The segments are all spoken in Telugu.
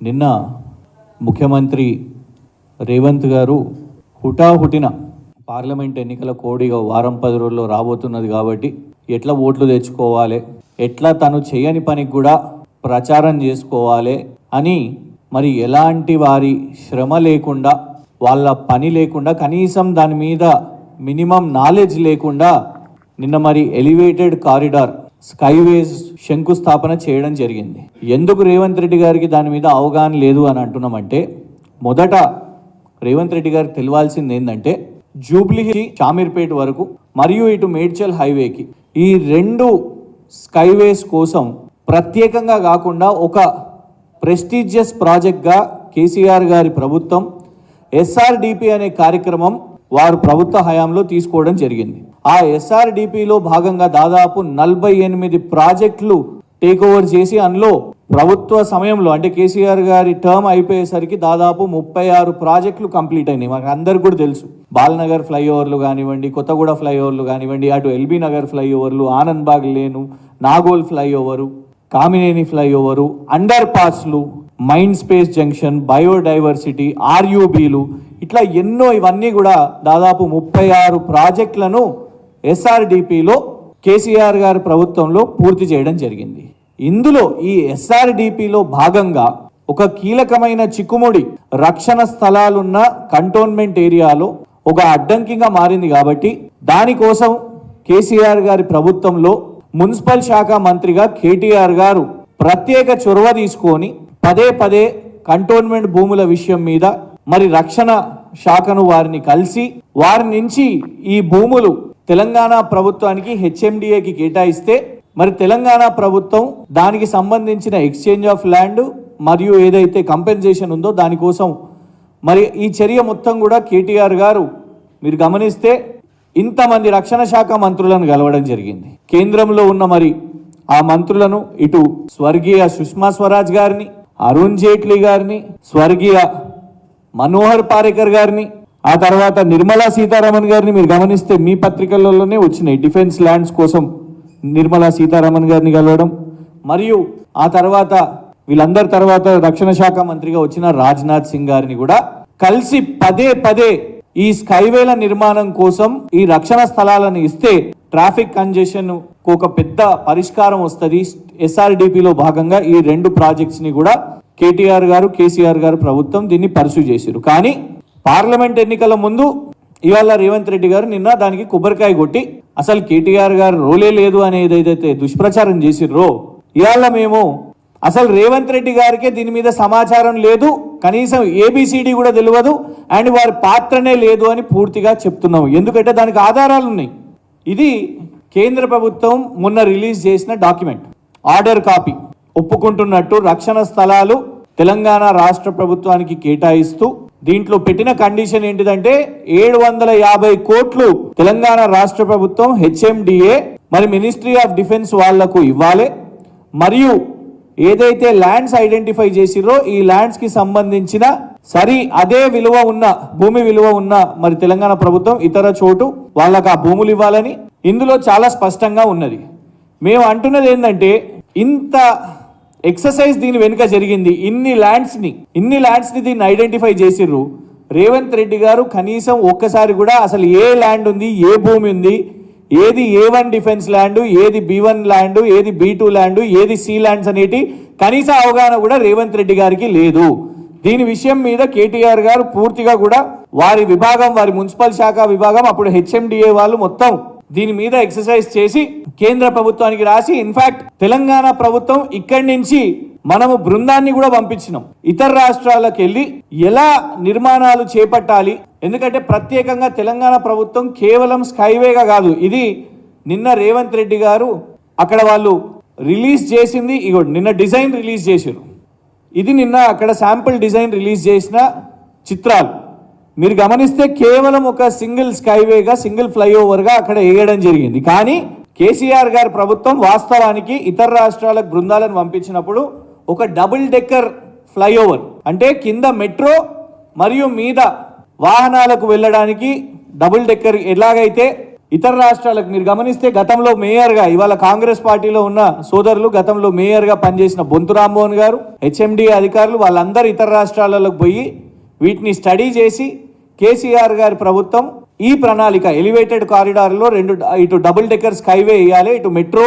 నిన్న ముఖ్యమంత్రి రేవంత్ గారు హుటాహుటిన పార్లమెంట్ ఎన్నికల కోడిగా వారం పది రోజుల్లో రాబోతున్నది కాబట్టి ఎట్లా ఓట్లు తెచ్చుకోవాలి ఎట్లా తను చేయని పనికి కూడా ప్రచారం చేసుకోవాలి అని మరి ఎలాంటి వారి శ్రమ లేకుండా వాళ్ళ పని లేకుండా కనీసం దాని మీద మినిమం నాలెడ్జ్ లేకుండా నిన్న మరి ఎలివేటెడ్ కారిడార్ స్కైవేస్ శంకుస్థాపన చేయడం జరిగింది. ఎందుకు రేవంత్ రెడ్డి గారికి దాని మీద అవగాహన లేదు అని అంటున్నామంటే మొదట రేవంత్ రెడ్డి గారికి తెలియాల్సింది ఏంటంటే జూబ్లీ చామీర్పేట వరకు మరియు ఇటు మేడ్చల్ హైవేకి ఈ రెండు స్కైవేస్ కోసం ప్రత్యేకంగా కాకుండా ఒక ప్రెస్టీజియస్ ప్రాజెక్ట్గా కేసీఆర్ గారి ప్రభుత్వం ఎస్ఆర్డిపి అనే కార్యక్రమం వారు ప్రభుత్వ హయాంలో తీసుకోవడం జరిగింది. ఆ ఎస్ఆర్డిపిలో భాగంగా దాదాపు నలభై ఎనిమిది ప్రాజెక్టులు టేక్ ఓవర్ చేసి అందులో ప్రభుత్వ సమయంలో అంటే కేసీఆర్ గారి టర్మ్ అయిపోయేసరికి దాదాపు ముప్పై ఆరు ప్రాజెక్టులు కంప్లీట్ అయినాయి. మాకు అందరికి కూడా తెలుసు. బాలనగర్ ఫ్లైఓవర్లు కానివ్వండి కొత్తగూడ ఫ్లైఓవర్లు కానివ్వండి అటు ఎల్బీ నగర్ ఫ్లైఓవర్లు ఆనంద్ బాగ్ లేను Nagole flyover Kamineni flyover under పాస్లు mind space junction biodiversity ఆర్యూబీలు ఇట్లా ఎన్నో ఇవన్నీ కూడా దాదాపు ముప్పై ఆరు ప్రాజెక్టులను ఎస్ఆర్డిపిలో కేసీఆర్ గారి ప్రభుత్వంలో పూర్తి చేయడం జరిగింది. ఇందులో ఈ ఎస్ఆర్డిపిలో భాగంగా ఒక కీలకమైన చిక్కుముడి రక్షణ స్థలాలున్న కంటోన్మెంట్ ఏరియాలో ఒక అడ్డంకిగా మారింది కాబట్టి దానికోసం కేసీఆర్ గారి ప్రభుత్వంలో మున్సిపల్ శాఖ మంత్రిగా కేటీఆర్ గారు ప్రత్యేక చొరవ తీసుకొని పదే పదే కంటోన్మెంట్ భూముల విషయం మీద మరి రక్షణ శాఖను వారిని కలిసి వారి నుంచి ఈ భూములు తెలంగాణ ప్రభుత్వానికి హెచ్ఎండిఏకి కేటాయిస్తే మరి తెలంగాణ ప్రభుత్వం దానికి సంబంధించిన ఎక్స్చేంజ్ ఆఫ్ ల్యాండ్ మరియు ఏదైతే కంపెన్సేషన్ ఉందో దానికోసం మరి ఈ చర్య మొత్తం కూడా కేటీఆర్ గారు మీరు గమనిస్తే ఇంతమంది రక్షణ శాఖ మంత్రులను కలవడం జరిగింది. కేంద్రంలో ఉన్న మరి ఆ మంత్రులను ఇటు స్వర్గీయ సుష్మా స్వరాజ్ గారిని అరుణ్ జైట్లీ గారిని స్వర్గీయ మనోహర్ పారేకర్ గారిని ఆ తర్వాత నిర్మలా సీతారామన్ గారిని మీరు గమనిస్తే మీ పత్రికలలోనే వచ్చినాయి డిఫెన్స్ ల్యాండ్స్ కోసం నిర్మలా సీతారామన్ గారిని కలవడం. మరియు ఆ తర్వాత వీళ్ళందరి తర్వాత రక్షణ శాఖ మంత్రిగా వచ్చిన రాజ్నాథ్ సింగ్ గారిని కూడా కలిసి పదే పదే ఈ స్కైవేల నిర్మాణం కోసం ఈ రక్షణ స్థలాలను ఇస్తే ట్రాఫిక్ కంజెషన్ ఒక పెద్ద పరిష్కారం వస్తుంది. ఎస్ఆర్డిపిలో భాగంగా ఈ రెండు ప్రాజెక్ట్స్ని కూడా కేటీఆర్ గారు కేసీఆర్ గారు ప్రభుత్వం దీన్ని పర్సూ చేశారు కానీ పార్లమెంట్ ఎన్నికల ముందు ఇవాళ రేవంత్ రెడ్డి గారు నిన్న దానికి కొబ్బరికాయ కొట్టి అసలు కేటీఆర్ గారు రోలే లేదు అనేది ఏదైతే దుష్ప్రచారం చేసిర్రో ఇవాళ మేము అసలు రేవంత్ రెడ్డి గారికే దీని మీద సమాచారం లేదు కనీసం ఏబిసిడి కూడా తెలియదు అండ్ వారి పాత్రనే లేదు అని పూర్తిగా చెప్తున్నాం ఎందుకంటే దానికి ఆధారాలు ఉన్నాయి. ఇది కేంద్ర ప్రభుత్వం మొన్న రిలీజ్ చేసిన డాక్యుమెంట్. Order copy. ఒప్పుకుంటున్నట్టు రక్షణ స్థలాలు తెలంగాణ రాష్ట్ర ప్రభుత్వానికి కేటాయిస్తూ దీంట్లో పెట్టిన కండిషన్ ఏంటిదంటే ఏడు వందల యాభై కోట్లు తెలంగాణ రాష్ట్ర ప్రభుత్వం హెచ్ఎండిఏ మరి మినిస్ట్రీ ఆఫ్ డిఫెన్స్ వాళ్ళకు ఇవ్వాలి. మరియు ఏదైతే ల్యాండ్స్ ఐడెంటిఫై చేసిరో ఈ ల్యాండ్స్కి సంబంధించిన సరి అదే విలువ ఉన్న భూమి విలువ ఉన్న మరి తెలంగాణ ప్రభుత్వం ఇతర చోటు వాళ్ళకు ఆ భూములు ఇవ్వాలని. ఇందులో చాలా స్పష్టంగా ఉన్నది. మేము అంటున్నది ఏంటంటే ఇంత ఎక్సర్సైజ్ దీని వెనుక జరిగింది. ఇన్ని ల్యాండ్స్ని ఇన్ని ల్యాండ్స్ని దీన్ని ఐడెంటిఫై చేసిర్రు. రేవంత్ రెడ్డి గారు కనీసం ఒక్కసారి కూడా అసలు ఏ ల్యాండ్ ఉంది ఏ భూమి ఉంది ఏది ఏ వన్ డిఫెన్స్ ల్యాండ్ ఏది బి వన్ ల్యాండ్ ఏది బి టూ ల్యాండ్ ఏది సి ల్యాండ్స్ అనేటి కనీస అవగాహన కూడా రేవంత్ రెడ్డి గారికి లేదు. దీని విషయం మీద కేటీఆర్ గారు పూర్తిగా కూడా వారి విభాగం వారి మున్సిపల్ శాఖ విభాగం అప్పుడు హెచ్ఎండిఏ వాళ్ళు మొత్తం దీని మీద ఎక్సర్సైజ్ చేసి కేంద్ర ప్రభుత్వానికి రాసి ఇన్ఫాక్ట్ తెలంగాణ ప్రభుత్వం ఇక్కడి నుంచి మనము బృందాన్ని కూడా పంపించినాం. ఇతర రాష్ట్రాలకు వెళ్ళి ఎలా నిర్మాణాలు చేపట్టాలి? ఎందుకంటే ప్రత్యేకంగా తెలంగాణ ప్రభుత్వం కేవలం స్కైవేగా కాదు ఇది నిన్న రేవంత్ రెడ్డి గారు అక్కడ వాళ్ళు రిలీజ్ చేసింది ఇగో నిన్న డిజైన్ రిలీజ్ చేశారు. ఇది నిన్న అక్కడ శాంపుల్ డిజైన్ రిలీజ్ చేసిన చిత్రాలు. మీరు గమనిస్తే కేవలం ఒక సింగిల్ స్కైవేగా సింగిల్ ఫ్లైఓవర్గా అక్కడ వేయడం జరిగింది. కానీ కేసీఆర్ గారి ప్రభుత్వం వాస్తవానికి ఇతర రాష్ట్రాలకు బృందాలను పంపించినప్పుడు ఒక డబుల్ డెక్కర్ ఫ్లైఓవర్ అంటే కింద మెట్రో మరియు మీద వాహనాలకు వెళ్ళడానికి డబుల్ డెక్కర్ ఎలాగైతే ఇతర రాష్ట్రాలకు మీరు గమనిస్తే గతంలో మేయర్గా ఇవాళ కాంగ్రెస్ పార్టీలో ఉన్న సోదరులు గతంలో మేయర్గా పనిచేసిన బొంతు రామ్మోహన్ గారు హెచ్ఎండి అధికారులు వాళ్ళందరూ ఇతర రాష్ట్రాలకు పోయి వీటిని స్టడీ చేసి కేసీఆర్ గారి ప్రభుత్వం ఈ ప్రణాళిక ఎలివేటెడ్ కారిడార్లో రెండు ఇటు డబుల్ డెక్కర్ స్కైవే వేయాలి ఇటు మెట్రో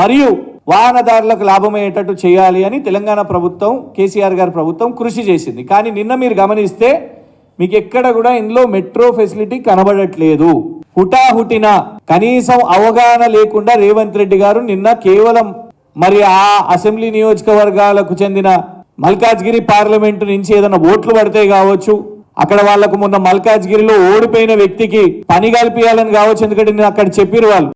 మరియు వాహనదారులకు లాభమయ్యేటట్టు చేయాలి అని తెలంగాణ ప్రభుత్వం కేసీఆర్ గారి ప్రభుత్వం కృషి చేసింది. కానీ నిన్న మీరు గమనిస్తే మీకు ఎక్కడ కూడా ఇందులో మెట్రో ఫెసిలిటీ కనబడట్లేదు. హుటాహుటిన కనీసం అవగాహన లేకుండా రేవంత్ రెడ్డి గారు నిన్న కేవలం మరి ఆ అసెంబ్లీ నియోజకవర్గాలకు చెందిన మల్కాజ్గిరి పార్లమెంటు నుంచి ఏదైనా ఓట్లు పడితే కావచ్చు అక్కడ వాళ్ళకు మొన్న మల్కాజ్గిరిలో ఓడిపోయిన వ్యక్తికి పని కల్పించాలని కావచ్చు ఎందుకంటే నేను అక్కడ చెప్పిరు వాళ్ళు.